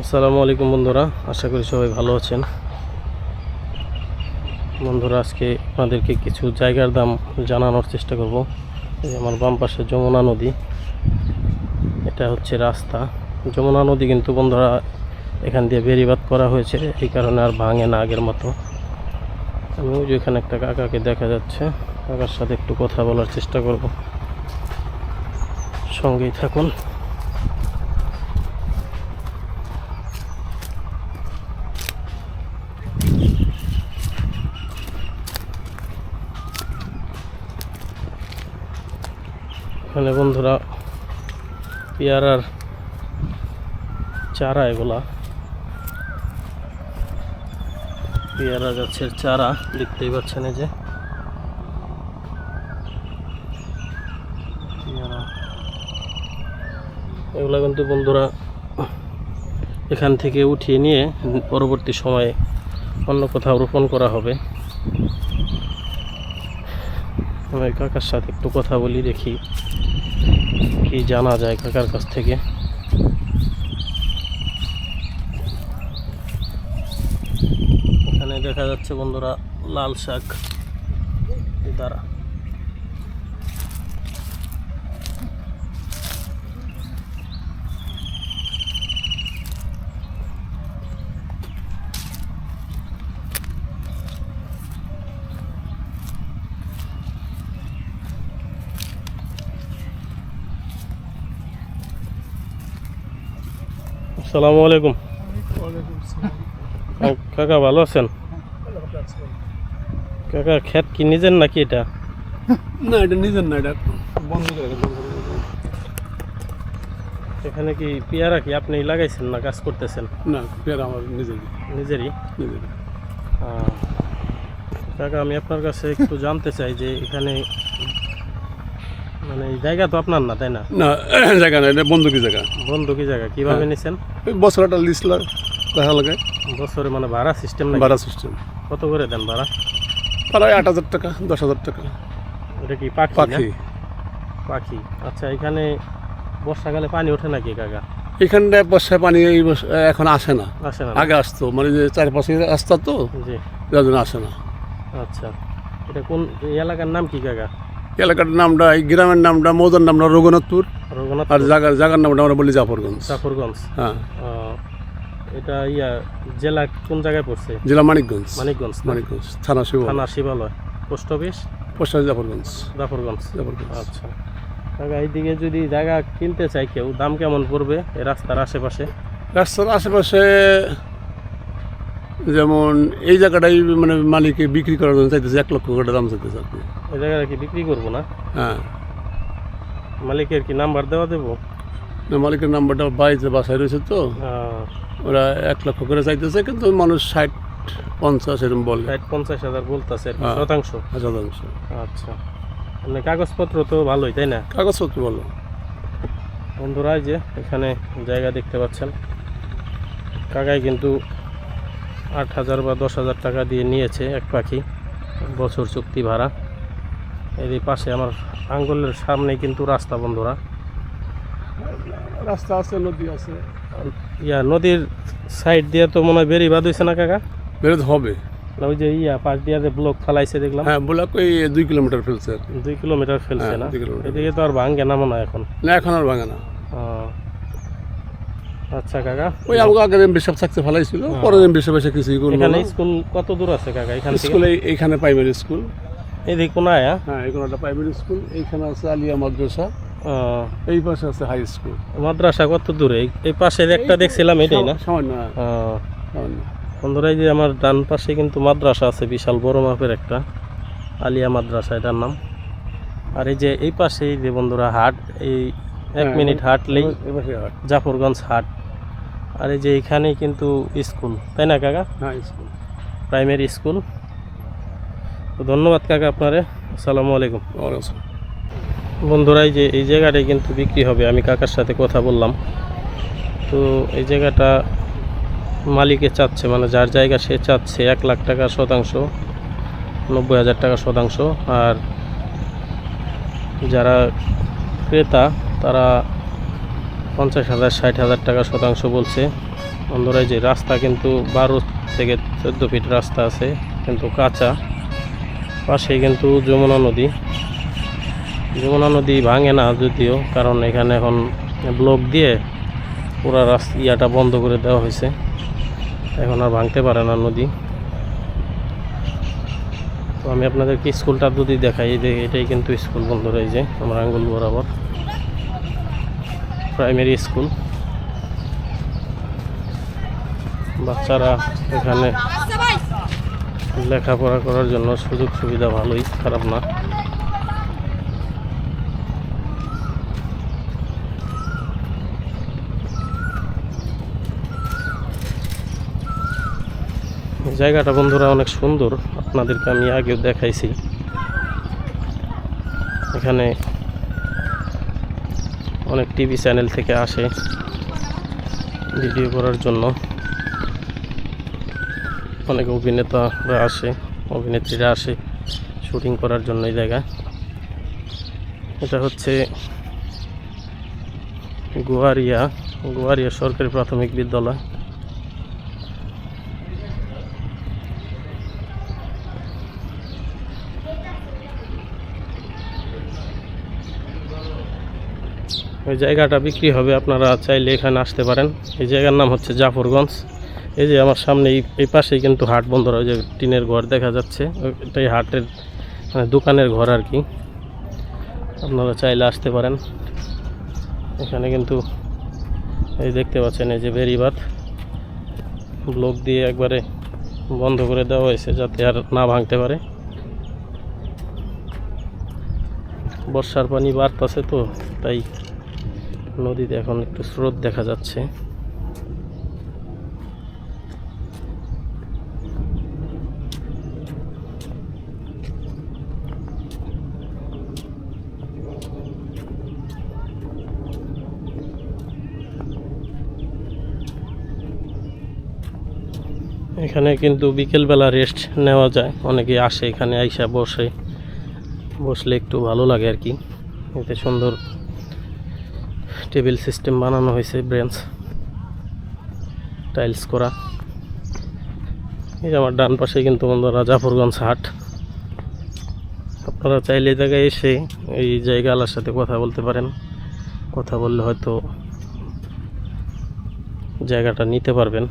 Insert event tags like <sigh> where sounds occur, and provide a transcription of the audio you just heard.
আসসালামু আলাইকুম বন্ধুরা, আশা করি সবাই ভালো আছেন। বন্ধুরা, আজকে আপনাদেরকে কিছু জায়গার দাম জানানোর চেষ্টা করব। এই আমার বাম পাশে যমুনা নদী, এটা হচ্ছে রাস্তা। যমুনা নদী কিন্তু বন্ধুরা, এখান দিয়ে বেরিবাদ করা হয়েছে, এই কারণে আর ভাঙে না আগের মতো। আমি ওই যে এখানে একটা কাকাকে দেখা যাচ্ছে, কাকার সাথে একটু কথা বলার চেষ্টা করব। সঙ্গেই থাকুন। এখানে বন্ধুরা পেয়ারার চারা এগুলা। পেয়ারা গাছের চারা, দেখতেই পাচ্ছেন এই যে। এগুলা কিন্তু বন্ধুরা এখান থেকে উঠিয়ে নিয়ে পরবর্তী সময়ে অন্য কোথাও রোপণ করা হবে। আমি কাকার সাথে একটু কথা বলি, দেখি কি জানা যায় কাকার কাছ থেকে। এখানে দেখা যাচ্ছে বন্ধুরা লাল শাক। দ্বারা আসসালামু আলাইকুম। কাকা ভালো আছেন? কাকা ক্ষেত কি নিজের নাকি এটা? না এটা নিজের না এটা বন্ধ করে এখানে কি পেয়ারা কি আপনি লাগাইছেন না কাজ করতেছেন? না পেয়ারা আমার নিজের নিজেরই? নিজের কাকা আমি আপনার কাছে একটু জানতে চাই যে এখানে মানে জায়গা তো আপনার না তাই না? না <clears throat> জায়গা না এটা বন্ধকি জায়গা? বন্ধু জায়গা? কীভাবে হ্যাঁ। নিছেন? বছর একটা লিস্ট দেখা লাগে। বছরে মানে ভাড়া সিস্টেম নাকি? ভাড়া সিস্টেম কত করে দেন ভাড়া? প্রায় আট হাজার টাকা দশ হাজার টাকা। এটা কি পাখি পাখি। পাখি। আচ্ছা এখানে বর্ষাকালে পানি ওঠে নাকি কাকা? এখানটায় বর্ষায় পানি এই এখন আসে না। আসে না আগে আসতো মানে যে চারপাশে রাস্তা তো জি। যার জন্য আসে না। আচ্ছা। এটা কোন এলাকার নাম কি কাকা? এলাকার নামটা এই গ্রামের নামটা মৌজার নামটা রঘুনাথপুর। রঘুনাথ আর জায়গার জায়গার নামটা আমরা বলি জাফরগঞ্জ। জাফরগঞ্জ। হ্যাঁ। এটা ইয়া জেলা কোন জায়গায় পড়ছে? জেলা মানিকগঞ্জ। মানিকগঞ্জ মানিকগঞ্জ থানা শিব থানা Shibalaya. Post office? Post Jafarganj. Jafarganj. Jafarganj. আচ্ছা। কাকা এইদিকে যদি জায়গা কিনতে চাই কেউ দাম কেমন পড়বে এই রাস্তার আশেপাশে? রাস্তার আশেপাশে যেমন এই জায়গাটাই মানে মালিকে বিক্রি করার জন্য চাইতেছে এক লক্ষ করে দাম চাইতেছে আপনি এই জায়গাটা কি বিক্রি করব না? হ্যাঁ। মালিকের কি নাম্বার দেওয়া দেবো? না, মালিকের নাম্বারটা বাড়িতে বাসায় রয়েছে তো। ওরা এক লক্ষ করে চাইতেছে কিন্তু মানুষ ষাট পঞ্চাশ এরকম বলে। ষাট পঞ্চাশ হাজার বলতেছে হ্যাঁ। শতাংশ? শতাংশ। আচ্ছা। মানে কাগজপত্র তো ভালোই তাই না? কাগজপত্র বলো বন্ধুরা যে এখানে জায়গা দেখতে পাচ্ছেন। কাকাই কিন্তু আট হাজার বা দশ হাজার টাকা দিয়ে নিয়েছে এক পাখি বছর চুক্তি ভাড়া। এর এই পাশে আমার আঙ্গুলের সামনে কিন্তু রাস্তা বন্ধুরা। রাস্তা আছে নদী আছে। ইয়া নদীর সাইড দিয়ে তো মনে হয় বেরি বাদ হয়েছে না কাকা? বেরোতে হবে। না ওই যে ইয়া পাশ দিয়ে যে ব্লক ফেলাইছে দেখলাম। হ্যাঁ ব্লক ওই দুই কিলোমিটার ফেলছে দুই কিলোমিটার ফেলছে হ্যাঁ, না? এদিকে তো আর ভাঙ্গে না মনে হয় এখন? না এখন আর ভাঙে না। আচ্ছা কাকা। ওই আমাকে আগের এমবি সাহেব থাকতে ফেলাইছিল পরে এমবি সাহেব এসে কিছুই করল এখানে স্কুল কত দূর আছে কাকা এখান স্কুলে এইখানে প্রাইমারি স্কুল এদিকে কোনায় হ্যাঁ? হ্যাঁ এখানে একটা প্রাইমারি স্কুল এইখানে আছে আলিয়া মাদ্রাসা। এই পাশে আছে হাই স্কুল মাদ্রাসা কত দূরে? এই- এই পাশে একটা দেখছিলাম এটাই না? সামান্য হ্যাঁ, বন্ধুরা এই যে আমার ডান পাশে কিন্তু মাদ্রাসা আছে বিশাল বড় মাপের একটা। আলিয়া মাদ্রাসা এটার নাম। আর এই যে এই পাশে এই যে বন্ধুরা হাট এই এক হ্যাঁ, মিনিট হাঁটলেই এই জাফরগঞ্জ হাট। আর এই যে এখানেই কিন্তু স্কুল তাই না কাকা? হ্যাঁ স্কুল। প্রাইমারি স্কুল তো ধন্যবাদ কাকা আপনারে। আসসালামু আলাইকুম। ওর আছে। বন্ধুরা এই যে এই জায়গাটাই কিন্তু বিক্রি হবে। আমি কাকার সাথে কথা বললাম। তো এই জায়গাটা মালিকে চাচ্ছে মানে যার জায়গা সে চাচ্ছে এক লাখ টাকা শতাংশ নব্বই হাজার টাকা শতাংশ। আর যারা ক্রেতা তারা পঞ্চাশ হাজার ষাট হাজার টাকা শতাংশ বলছে। বন্ধুরা যে রাস্তা কিন্তু বারো থেকে চোদ্দ ফিট রাস্তা আছে কিন্তু কাঁচা। পাশেই কিন্তু যমুনা নদী। যমুনা নদী ভাঙে না যদিও, কারণ এখানে এখন ব্লক দিয়ে পুরো রাস্তা ইয়াটা বন্ধ করে দেওয়া হয়েছে। এখন আর ভাঙতে পারে না নদী। তো আমি আপনাদেরকে স্কুলটা যদি দেখাই এটাই কিন্তু স্কুল বন্ধ এই যে আমার আঙ্গুল বরাবর। Primary school. বাচ্চারা এখানে লেখাপড়া করার জন্য সুযোগ সুবিধা ভালোই, খারাপ না। জায়গাটা বন্ধুরা অনেক সুন্দর, আপনাদেরকে আমি আগেও দেখাইছি। এখানে অনেক টিভি চ্যানেল থেকে আসে ভিডিও করার জন্য। অনেক অভিনেতারা আসে, অভিনেত্রীরা আসে শুটিং করার জন্য এই জায়গায়। এটা হচ্ছে গুয়ারিয়া গুয়ারিয়া সরকারি প্রাথমিক বিদ্যালয়। ওই জায়গাটা বিক্রি হবে, আপনারা চাইলে এখানে আসতে পারেন। এই জায়গার নাম হচ্ছে জাফরগঞ্জ। এই যে আমার সামনে এই- পাশেই কিন্তু হাট বন্ধ ওই যে টিনের ঘর দেখা যাচ্ছে। এটাই হাটের মানে দোকানের ঘর আর কি। আপনারা চাইলে আসতে পারেন। এখানে কিন্তু এই দেখতে পাচ্ছেন, এই যে বেরিবাদ ব্লক দিয়ে একবারে বন্ধ করে দেওয়া হয়েছে যাতে আর না ভাঙতে পারে। বর্ষার পানি বাড়তেছে তো, তাই নদীতে এখন একটু স্রোত দেখা যাচ্ছে। এখানে কিন্তু বিকেলবেলা রেস্ট নেওয়া যায়। অনেকে আসে এখানে, আইসা বসে। বসলে একটু ভালো লাগে আর কি। এতে সুন্দর টেবিল সিস্টেম বানানো হয়েছে ব্রেঞ্চ টাইলস করা। এই আমার ডান পাশে কিন্তু বন্ধুরা জাফরগঞ্জ হাট। আপনারা চাইলে জায়গায় এসে এই জায়গাওয়ালার সাথে কথা বলতে পারেন। কথা বললে হয়তো জায়গাটা নিতে পারবেন।